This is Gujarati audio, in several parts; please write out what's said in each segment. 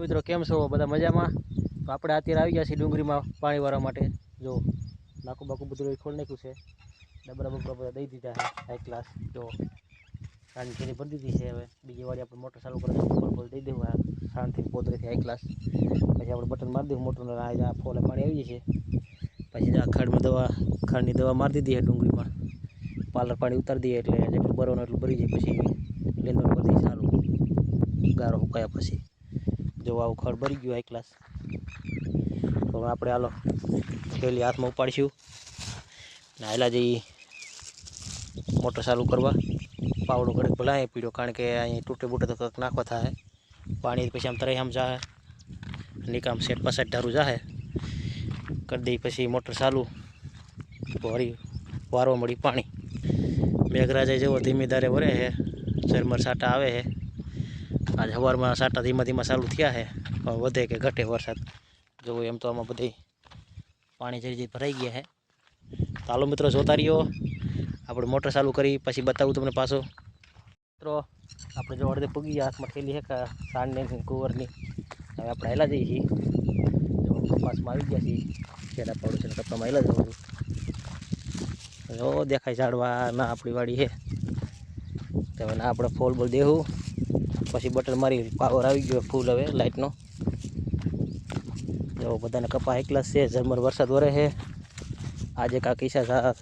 મિત્રો, કેમ છો? બધા મજામાં? તો આપણે અત્યારે આવી ગયા છીએ ડુંગળીમાં પાણી વાળવા માટે. જો નાકું બાકું બધું ખોલી નાખ્યું છે. ડબરા બબરા બધા દઈ દીધા હાઈ ક્લાસ જો સાંજની ખેરી ભરી દીધી છે હવે. બીજી વાળી આપણે મોટર ચાલુ કરી ફોલ ફોલ દઈ દેવું શાંતિથી પોતરેથી હાઈ ક્લાસ પછી આપણે બટન મારી દેવું મોટર આ ફોલે પાણી આવી જશે. પછી આ ખાડમાં દવા, ખાંડની દવા મારી દીધી છે ડુંગળીમાં. પાલર પાણી ઉતારી દઈએ એટલે જેટલું ભરવાનું એટલું ભરી જાય, પછી લેંદો બધી સારું. ગારો સુકાયા પછી. જો આવું ખડ ભરી ગયું હાઈ ક્લાસ તો આપણે હાલો થેલી હાથમાં ઉપાડીશું. ને હાલા જઈ મોટર ચાલુ કરવા. પાવડો ઘડીક ભલાય પીડ્યો, કારણ કે અહીં તૂટે બૂટે તો કંઈક નાખવા થાય. પાણી પછી આમ તરાઈ આમ જાહે. નિકામ સેટ પાસેટ ધારું જાહે. કરી દઈ પછી મોટર ચાલુ. વળી વારવા મળી પાણી. મેઘરાજા જેવો ધીમી ધારે વરે છે ઝરમર સાટા આવે છે આજ સવારમાં સાટા ધીમા ધીમા ચાલુ થયા છે. પણ વધે કે ઘટે વરસાદ. જો એમ તો આમાં બધી પાણી જરી જરી ભરાઈ ગયા છે. ચાલો મિત્રો, જોતા રહ્યો. આપણે મોટર ચાલુ કરી, પછી બતાવું તમને પાછો. મિત્રો, આપણે જો અડધે પૂગી ગયા, હાથમાં થેલી છે કે સાંડની કુંવરની. હવે આપણે હેલા જઈએ છીએ. કપાસમાં આવી ગયા છીએ. ખેડા પાડું છે કપડામાં હેલા જવું છું જો દેખાય ઝાડવા ના આપણી વાડી છે. તો ના આપણે ફોલ બોલ દેવું પછી બટન મારી પાવર આવી ગયો ફૂલ હવે લાઇટનો જો બધાને કપા એકલા છે, ઝરમર વરસાદ વરે છે. આજે કાંક ઈશા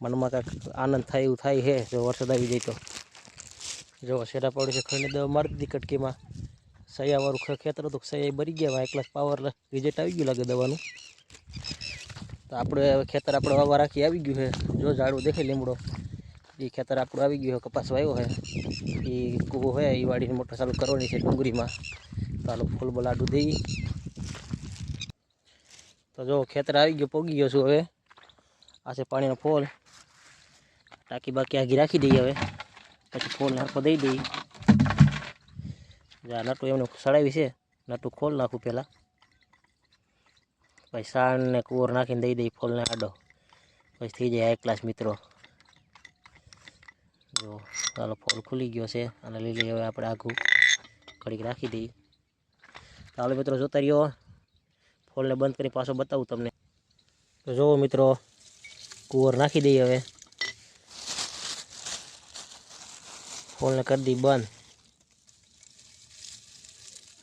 મનમાં કાંક આનંદ થાય એવું થાય છે, જો વરસાદ આવી જાય તો. જો શેરા પડ્યું છે ખરીને દવા મારી દીધી કટકીમાં. સૈયાવાળું ખેતર હતું, સૈયા ભરી ગયા એકલા પાવર રિઝલ્ટ આવી ગયું લાગે દવાનું. તો આપણે ખેતર આપણે વાવવા રાખી, આવી ગયું છે. જો ઝાડવું દેખાય લીમડો. એ ખેતર આપણું આવી ગયું કપાસ વાવ્યો છે. એ કૂવો હોય એ વાડીને મોટર ચાલુ કરવાની છે ડુંગળીમાં. તો હાલો ફૂલ બલાડું દઈ. તો જો ખેતર આવી ગયો, પોગી ગયો છું હવે. આ છે પાણીનો ફોલ. ટાંકી બાકી આગી રાખી દઈએ હવે. પછી ફોલ નાખો દઈ દઈ આ નટું એમને સડાવી છે. નટું ખોલ નાખું પહેલાં. પછી સાણને કુંવર નાખીને દઈ દઈ ફોલને આડો. પછી થઈ જાય એક ક્લાસ મિત્રો. જો, ચાલો ફોલ ખુલી ગયો છે અને લીલી હવે આપણે આઘું ઘડીક રાખી દઈએ. ચાલો મિત્રો, જોતા રહ્યો. ફોલને બંધ કરી પાછો બતાવું તમને. તો જુઓ મિત્રો, કુવર નાખી દઈએ હવે. ફોલને કરી દઈ બંધ.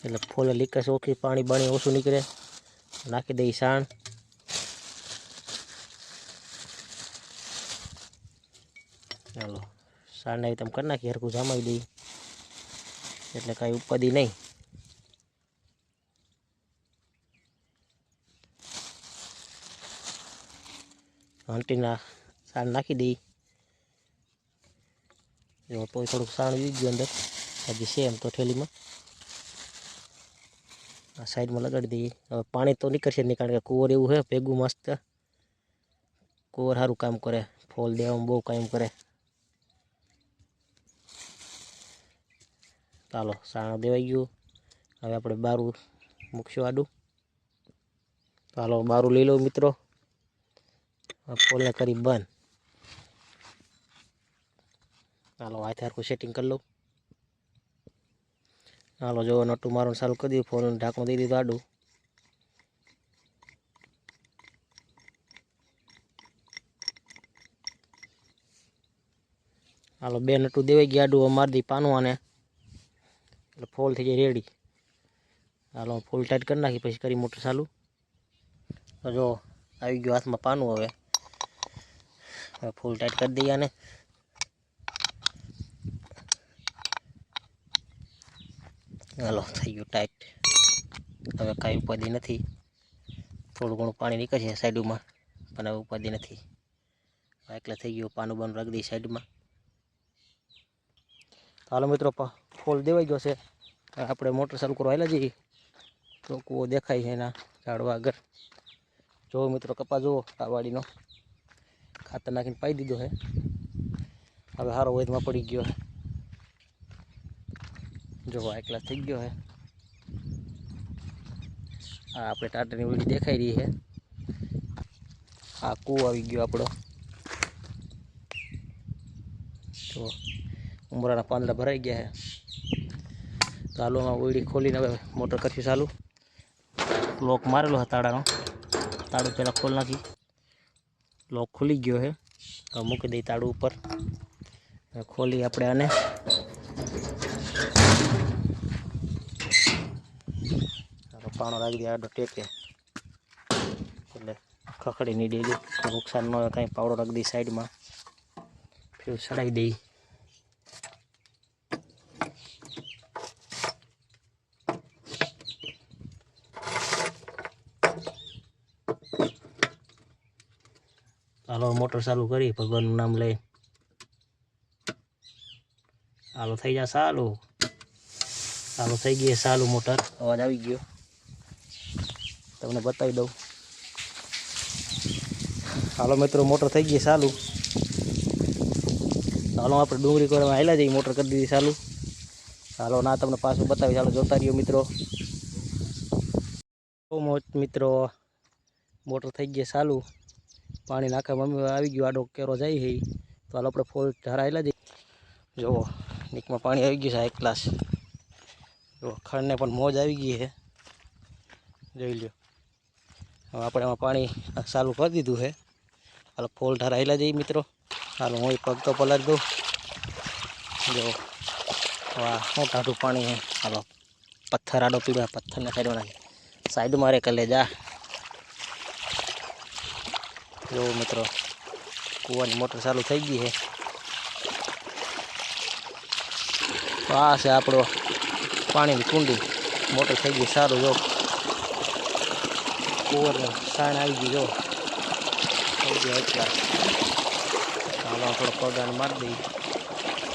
એટલે ફોલે લીકેજ ઓછી પાણી બાણી ઓછું નીકળે. નાખી દઈ સાણ. ચાલો. સાણ આવી તમે કરી નાખી, હરખું જમાવી દઈ એટલે કાંઈ ઉપાદી નહીં. ઘંટીના સાણ નાખી દઈ જો તોય થોડુંક સાણ વી ગયું અંદર. હજી છે એમ તો થેલીમાં. આ સાઈડમાં લગાડી દઈએ. હવે પાણી તો નીકળશે નહીં, કારણ કે કુવર એવું છે ભેગું મસ્ત. કુંવર સારું કામ કરે, ફોલ દેવામાં બહુ કામ કરે. ચાલો, સાણ દેવાઈ ગયું. હવે આપણે બારું મૂકશું આડું. ચાલો, બારું લઈ લો મિત્રો. આ કરી બંધ. ચાલો, હાથે હરખું સેટિંગ કરી લઉં. ચાલો, જો નટું મારું ચાલુ કરી દીધું ફોન ઢાંકણું દઈ દીધું આડું. હાલો બે નટું દેવાઈ ગયા, આડું મારી દઈ પાનું આને એટલે ફોલ થઈ જાય રેડી. હાલો ફૂલ ટાઈટ કરી નાખી, પછી કરી મોટર ચાલુ. તો જો, આવી ગયું હાથમાં પાનું હવે. હવે ફૂલ ટાઈટ કરી દઈએ આને. હાલો, થઈ ગયું ટાઈટ હવે કાંઈ ઉપાધિ નથી. થોડું ઘણું પાણી નીકળશે સાઈડમાં, પણ હવે ઉપાધિ નથી. એટલે થઈ ગયું, પાનું બાનું રાખી દઈએ સાઈડમાં. હાલો મિત્રો ફોલ દેવાઈ ગયો છે. આપણે મોટર ચાલુ કરવા આવેલા જઈએ તો કૂવો દેખાય છે એના ઝાડવા આગળ. જો મિત્રો કપા જુઓ, આ વાડીનો. ખાતર નાખીને પાઈ દીધો છે. હવે સારો વેધમાં પડી ગયો છે. જો હાઈ ક્લાસ થઈ ગયો છે. આ આપણે ટાટાની વીડી દેખાઈ રહી છે. આ કૂવો આવી ગયો આપણો. જો ઉમરાના પાંદડા ભરાઈ ગયા છે. તો આમાં ઓયડી ખોલીને હવે મોટર કરશું ચાલુ. લોક મારેલો હતો તાળાનો. તાળું પહેલાં ખોલ નાખી. લોક ખુલી ગયો છે. હવે મૂકી દઈ તાળું ઉપર. ખોલી આપણે આને. પાણો રાખી દઈએ આડો ટેકે. એટલે ખખડી નહીં દે નુકસાન ન હોય, કાંઈ પાવડો રાખી દઈ સાઈડમાં. ફ્યુ ચડાવી દઈ ચાલો મોટર ચાલુ કરી ભગવાનનું નામ લઈ ચાલો થઈ જા સાલું ચાલો થઈ ગઈ સાલું મોટર અવાજ આવી ગયો તમને બતાવી દઉં હાલો મિત્રો મોટર થઈ ગઈ ચાલુ ચાલો આપણે ડુંગળી કરવામાં આવેલા જઈએ મોટર કરી દીધી ચાલુ ચાલો ના તમને પાછું બતાવી ચાલો જોતા રહ્યો મિત્રો બહુ મોજ મિત્રો મોટર થઈ ગઈ ચાલુ પાણી નાખે, મમ્મી આવી ગયું, આડો કેરો જાય છે તો હાલ આપણે ફોલ ધરાયેલા જઈએ. જુઓ, નીકમાં પાણી આવી ગયું છે એક ગ્લાસ. જો ખડને પણ મોજ આવી ગઈ છે. જોઈ લ્યો. હવે આપણે એમાં પાણી ચાલુ કરી દીધું છે. હાલ ફોલ ઢરાયેલા જઈએ મિત્રો. હાલ, હું પગ તો પલાળી દઉં. જો વાહ, શું ટાઢું પાણી છે. હાલો, પથ્થર આડો પીડો પથ્થરને સાઈડમાં નાખી સાઈડમાં રે કલે જા. જો મિત્રો. કૂવાની મોટર ચાલુ થઈ ગઈ છે. આ છે આપણો પાણીની કુંડી. મોટર થઈ ગઈ સારું, જો. કુંવર સાણ આવી ગઈ જો. ચાલો આપણો પગાને મારી દઈએ.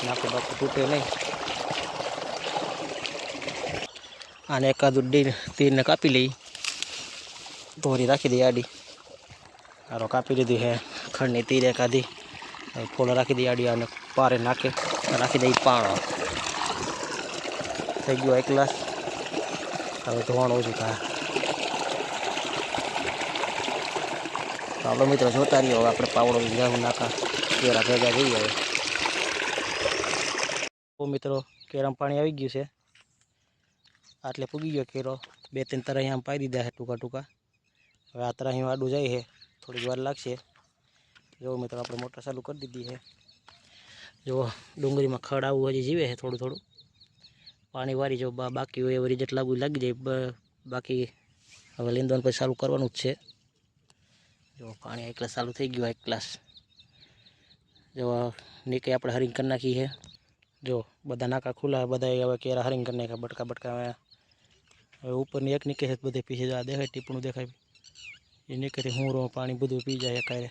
નાખું બાકું તૂટે નહીં. આને એકાદું ડીર તીરને કાપી લઈ ધોરી રાખી દઈ આડી. હારો કાપી દીધી હે, ખંડની તીર હવે ફૂલ રાખી દઈ આડિયા અને પારે નાખે, રાખી દઈ પાણો. થઈ ગયો એક ગ્લાસ. હવે ધોવાણ ઓછું થાય. ચાલો મિત્રો જોતા રહ્યો હવે આપણે પાવડો જાઉં નાખા કેરા ભેગા જઈએ હવે. મિત્રો કેરામ પાણી આવી ગયું છે. આટલે પૂગી ગયો કેરો બે ત્રણ તરા આમ પાઈ દીધા છે ટૂંકા ટૂંકા હવે આ તરા આડું જાય છે. થોડીક વાર લાગશે. જો મિત્રો આપણે મોટર ચાલુ કરી દીધી છે. જો ડુંગળીમાં ખડ આવું હજી જીવે છે થોડું થોડું. પાણી વારી જો બાકી હોય એવી રિઝલ્ટ લાગુ લાગી જાય. બાકી હવે લીંદવાનું પછી ચાલુ કરવાનું જ છે. જો પાણી એક ગ્લાસ ચાલુ થઈ ગયું એક ગ્લાસ જો નીકળી આપણે હરિંગ કરી નાખી છે. જો બધા નાકા ખુલ્લા બધા હવે કેરા હરિંગ કરી નાખ્યા, બટકા બટકા હવે ઉપરની એક નીકળે છે, બધે પીછે આ દેખાય, ટીપણું દેખાય. એ નીકળે હુંરો, પાણી બધું પી જાય એકારે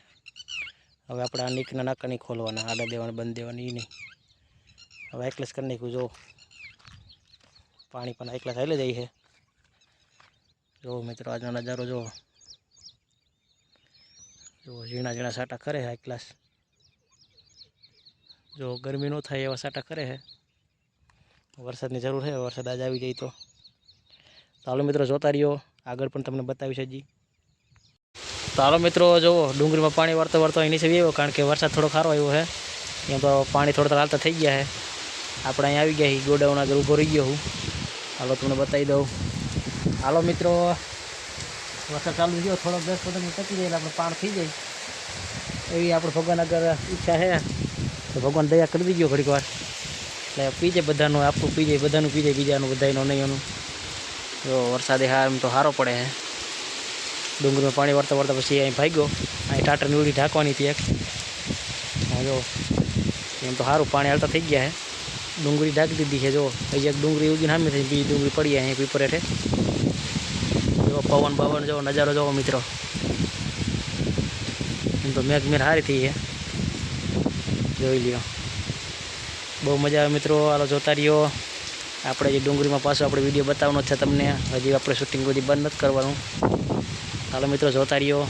હવે આપણે આ નીકના નાકા નહીં ખોલવાના, આડા દેવાના, બંધ દેવાના નહીં. હવે એકલેસ કરી નાખ્યું, જો. પાણી પણ એકલા ચાલે જાય છે. જો મિત્રો, આજનો નજારો જો. જો ઝીણા ઝીણા સાટા કરે છે એકલાસ જો ગરમી ન થાય એવા સાટા કરે છે. વરસાદની જરૂર છે, વરસાદ આજ આવી જાય તો. ચાલો મિત્રો, જોતા રહ્યો. આગળ પણ તમને બતાવીશ હજી. ચાલો મિત્રો જો ડુંગળીમાં પાણી વારતો વારતો અહીં નીચે આવ્યો કારણ કે વરસાદ થોડો ખારો આવ્યો છે. એમ તો પાણી થોડા હાલતા થઈ ગયા છે. આપણે અહીં આવી ગયા છીએ, ગોડાઉન આગળ ઊભો રહી ગયો હું. હાલો, તમને બતાવી દઉં. હાલો, મિત્રો. વરસાદ ચાલુ થયો, થોડોક દસ પંદર ટકી જાય એટલે આપણે પાણ થઈ જાય. એવી આપણે ભગવાન આગળ ઈચ્છા છે. તો ભગવાન દયા કરી દીજો ઘડીક વાર. એટલે પી જાય બધાનું આપણું પી જાય બધાનું પી જાય બીજાનું બધાનું નહીં એનું જો વરસાદે હા એમ તો સારો પડે છે. ડુંગળીમાં પાણી વળતા વળતા પછી અહીં ભાગ્યો. અહીં ટાટરની ઉડી ઢાંકવાની હતી એક. હા, જો. એમ તો સારું પાણી હાલતા થઈ ગયા છે ડુંગળી ઢાંકી દીધી છે, જો. હજી એક ડુંગળી ઉગીને સામે થઈ, બીજી ડુંગળી પડી અહીં પીપર હેઠે જો, પવન પવન જો, નજારો જોવો મિત્રો. એમ તો મેઘ મેર સારી થઈ છે જોઈ લ્યો. બહુ મજા આવે મિત્રો, હાલો જોતા રહ્યો. આપણે જે ડુંગળીમાં પાછો આપણે વીડિયો બતાવવાનો જ છે તમને, હજી આપણે શૂટિંગ બધી બંધ નથી કરવાનું. હાલો મિત્રો જોતા રહ્યો